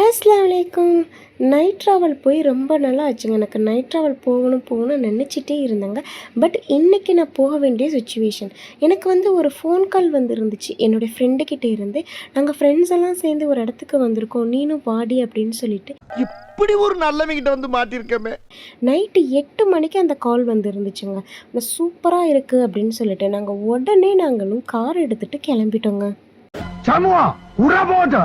அலைக்கும். Night travel போய் ரொம்ப நாள் ஆச்சுங்க எனக்கு நைட் ட்ராவல் போகணும் போகணும்னு நினச்சிட்டே இருந்தேங்க. பட் இன்றைக்கி நான் போக வேண்டிய சுச்சுவேஷன் எனக்கு வந்து ஒரு ஃபோன் கால் வந்து இருந்துச்சு என்னுடைய ஃப்ரெண்டுக்கிட்ட இருந்து. நாங்கள் ஃப்ரெண்ட்ஸ் எல்லாம் சேர்ந்து ஒரு இடத்துக்கு வந்திருக்கோம். நீனும் வாடி அப்படின்னு சொல்லிட்டு. இப்படி ஒரு நல்லவங்கிட்ட வந்து மாட்டிருக்கமே. நைட்டு எட்டு மணிக்கு அந்த கால் வந்து இருந்துச்சுங்க இந்த சூப்பராக இருக்குது அப்படின்னு சொல்லிட்டு. நாங்கள் உடனே நாங்களும் கார் எடுத்துகிட்டு கிளம்பிட்டோங்க. சமூகம் உற போட்டு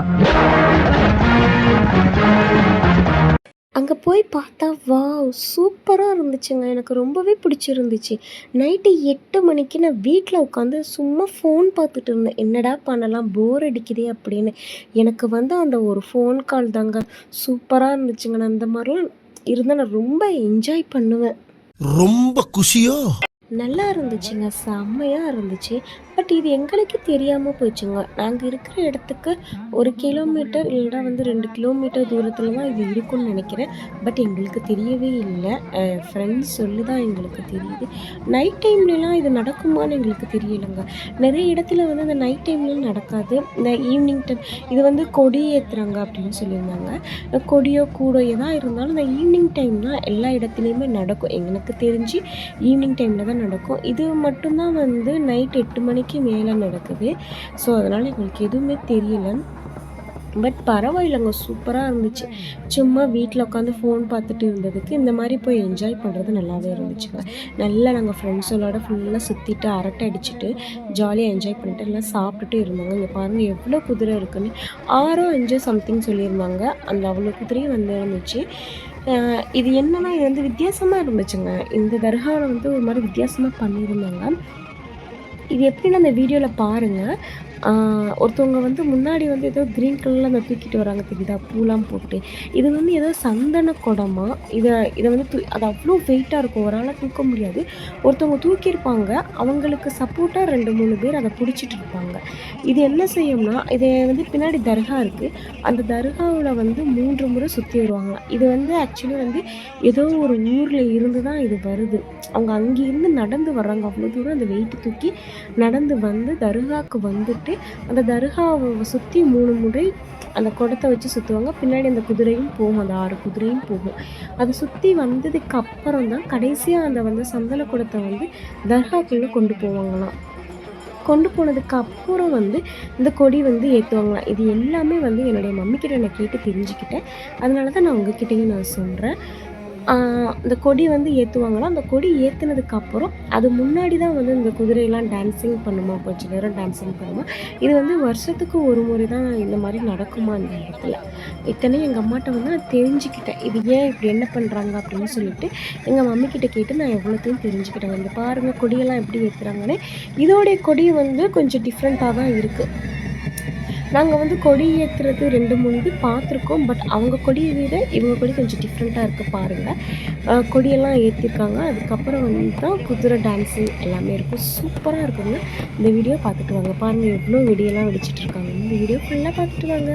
அங்கே போய் பார்த்தா வாவ் சூப்பராக இருந்துச்சுங்க. எனக்கு ரொம்பவே பிடிச்சிருந்துச்சு. நைட்டு எட்டு மணிக்கு நான் வீட்டில் உட்காந்து சும்மா ஃபோன் பார்த்துட்டு இருந்தேன். என்னடா பண்ணலாம்? போர் அடிக்குதே அப்படின்னு. எனக்கு வந்து அந்த ஒரு ஃபோன் கால் தாங்க சூப்பராக இருந்துச்சுங்க. நான் அந்த மாதிரிலாம் இருந்தால் நான் ரொம்ப என்ஜாய் பண்ணுவேன். ரொம்ப குஷியோ? நல்லா இருந்துச்சுங்க செம்மையாக இருந்துச்சு. பட் இது எங்களுக்கு தெரியாமல் போச்சுங்க. நாங்கள் இருக்கிற இடத்துக்கு ஒரு கிலோமீட்டர் இல்லைனா வந்து ரெண்டு கிலோமீட்டர் தூரத்தில் தான் இது இருக்கும்னு நினைக்கிறேன். பட் எங்களுக்கு தெரியவே இல்லை. ஃப்ரெண்ட்ஸ் சொல்லி தான் எங்களுக்கு தெரியுது. நைட் டைம்லலாம் இது நடக்குமான்னு எங்களுக்கு தெரியலைங்க. நிறைய இடத்துல வந்து இந்த நைட் டைம்லாம் நடக்காது. இந்த ஈவினிங் டைம் இது வந்து கொடி ஏற்றுறாங்க அப்படின்னு சொல்லியிருந்தாங்க. கொடியோ கூடோ எதாக இருந்தாலும் இந்த ஈவினிங் டைம்னால் எல்லா இடத்துலையுமே நடக்கும். எங்களுக்கு தெரிஞ்சு ஈவினிங் டைமில் தான் நடக்கும். இது மட்டும்தான் வந்து நைட் எட்டு மணிக்கு மேலே நடக்குது. ஸோ அதனால் எங்களுக்கு எதுவுமே தெரியல. பட் பரவாயில்லைங்க சூப்பராக இருந்துச்சு. சும்மா வீட்டில் உட்காந்து ஃபோன் பார்த்துட்டு இருந்ததுக்கு இந்த மாதிரி போய் என்ஜாய் பண்ணுறது நல்லாவே இருந்துச்சுங்க. நல்லா நாங்கள் ஃப்ரெண்ட்ஸோட ஃபுல்லாக சுற்றிட்டு அரட்டை அடிச்சுட்டு ஜாலியாக என்ஜாய் பண்ணிட்டு எல்லாம் சாப்பிட்டுட்டு இருந்தாங்க. இங்கே பாருங்கள் எவ்வளோ குதிரை இருக்குன்னு. ஆறோ அஞ்சோ சம்திங் சொல்லியிருந்தாங்க. அந்த அவ்வளோ குதிரையும் வந்து இருந்துச்சு இது என்னன்னா இது வந்து வித்தியாசமாக இருந்துச்சுங்க. இந்த தர்காவில் வந்து ஒரு மாதிரி வித்தியாசமாக பண்ணியிருந்தாங்க. இது எப்படின்னு அந்த வீடியோவில் பாருங்கள் ஒருத்தவங்க வந்து முன்னாடி வந்து ஏதோ க்ரீன் கலரில் அந்த தூக்கிட்டு வராங்க தெரியுதா? பூலாம் போட்டு இது வந்து ஏதோ சந்தன குடமா? இதை இதை வந்து தூ அது அவ்வளோ வெயிட்டாக இருக்கும். ஒரு ஆளாக தூக்க முடியாது. ஒருத்தவங்க தூக்கியிருப்பாங்க. அவங்களுக்கு சப்போர்ட்டாக ரெண்டு மூணு பேர் அதை பிடிச்சிட்டு இருப்பாங்க. இது என்ன செய்யும்னா இதை வந்து பின்னாடி தர்கா இருக்குது அந்த தர்காவில் வந்து மூன்று முறை சுற்றி வருவாங்க. இது வந்து ஆக்சுவலி வந்து ஏதோ ஒரு ஊரில் இருந்து தான் இது வருது. அவங்க அங்கேருந்து நடந்து வர்றாங்க. அவ்வளோ தூரம் அந்த வெயிட்டு தூக்கி நடந்து வந்து தர்காவுக்கு வந்துட்டு அந்த தர்காவை சுற்றி மூணு முறை அந்த குடத்தை வச்சு சுற்றுவாங்க பின்னாடி அந்த குதிரையும் போகும். அந்த ஆறு குதிரையும் போகும். அதை சுற்றி வந்ததுக்கு அப்புறம் தான் கடைசியாக அந்த வந்து சந்தன குடத்தை வந்து தர்காக்குள்ளே கொண்டு போவாங்களாம். கொண்டு போனதுக்கு அப்புறம் வந்து இந்த கொடி வந்து ஏற்றுவாங்களாம் இது எல்லாமே வந்து என்னுடைய மம்மிக்கிட்ட நான் கேட்டு தெரிஞ்சுக்கிட்டேன். அதனால தான் நான் உங்ககிட்டயும் நான் சொல்கிறேன் இந்த கொடி வந்து ஏற்றுவாங்களாம் அந்த கொடி ஏற்றுனதுக்கு அப்புறம் அது முன்னாடி தான் வந்து இந்த குதிரையெல்லாம் டான்ஸிங் பண்ணுமா? கொஞ்ச நேரம் டான்ஸிங் பண்ணுமா? இது வந்து வருஷத்துக்கு ஒரு முறை தான் இந்த மாதிரி நடக்குமா அந்த இடத்துல. இத்தனையும் எங்கள் அம்மாட்ட வந்து நான் தெரிஞ்சுக்கிட்டேன். இது ஏன் இப்படி என்ன பண்ணுறாங்க அப்படின்னு சொல்லிட்டு எங்கள் மம்மி கிட்ட கேட்டு நான் எவ்வளோத்தையும் தெரிஞ்சுக்கிட்டேன். இந்த பாருங்கள் கொடியெல்லாம் எப்படி ஏற்றுறாங்கன்னு இதோடைய கொடி வந்து கொஞ்சம் டிஃப்ரெண்ட்டாக தான் இருக்குது நாங்கள் வந்து கொடி ஏற்றுறது ரெண்டு மூணு இது பார்த்துருக்கோம் பட் அவங்க கொடியை விட இவங்க கொடி கொஞ்சம் டிஃப்ரெண்ட்டாக இருக்குது பாருங்கள் கொடியெல்லாம் ஏற்றிருக்காங்க அதுக்கப்புறம் வந்து தான் குதிரை டான்ஸிங் எல்லாமே இருக்கும். சூப்பராக இருக்குங்க. இந்த வீடியோ பார்த்துட்டு வாங்க. பாருங்கள் எவ்வளோ வெடியெல்லாம் வெடிச்சிட்ருக்காங்க இந்த வீடியோ ஃபுல்லாக பார்த்துட்டு வாங்க.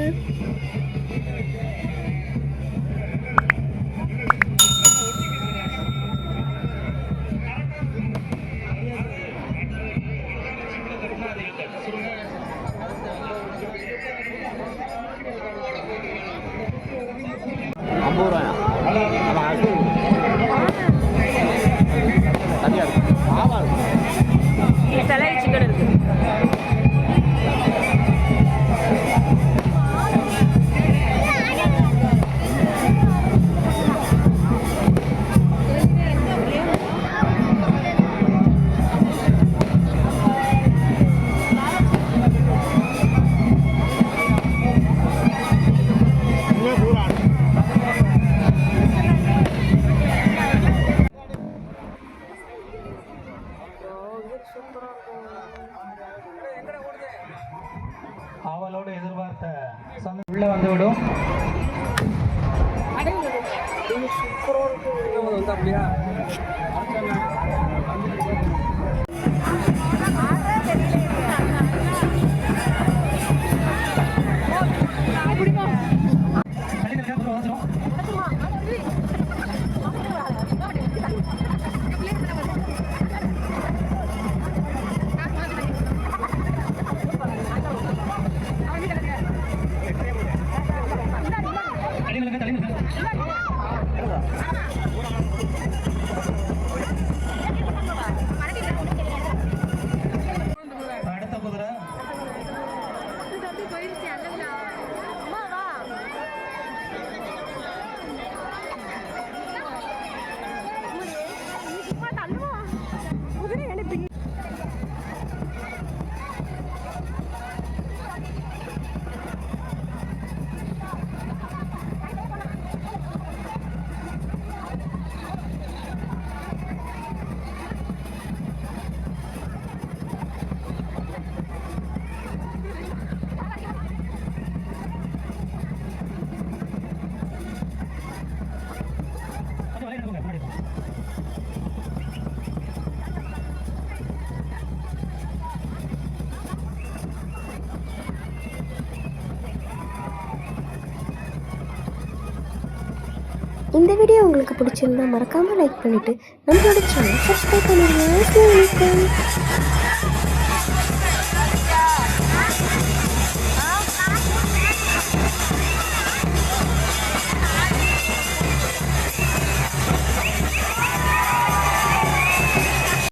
हो रहा है। अब हंसे அவளோடு எதிர்பார்த்த உள்ள வந்துவிடும். சூப்பராக இருக்கும் அப்படியா कोई भी सियानत இந்த வீடியோ உங்களுக்கு பிடிச்சிருந்தா மறக்காமல் லைக் பண்ணிவிட்டு நம்மளோட சேனல் சப்ஸ்கிரைப் பண்ணிடுங்க.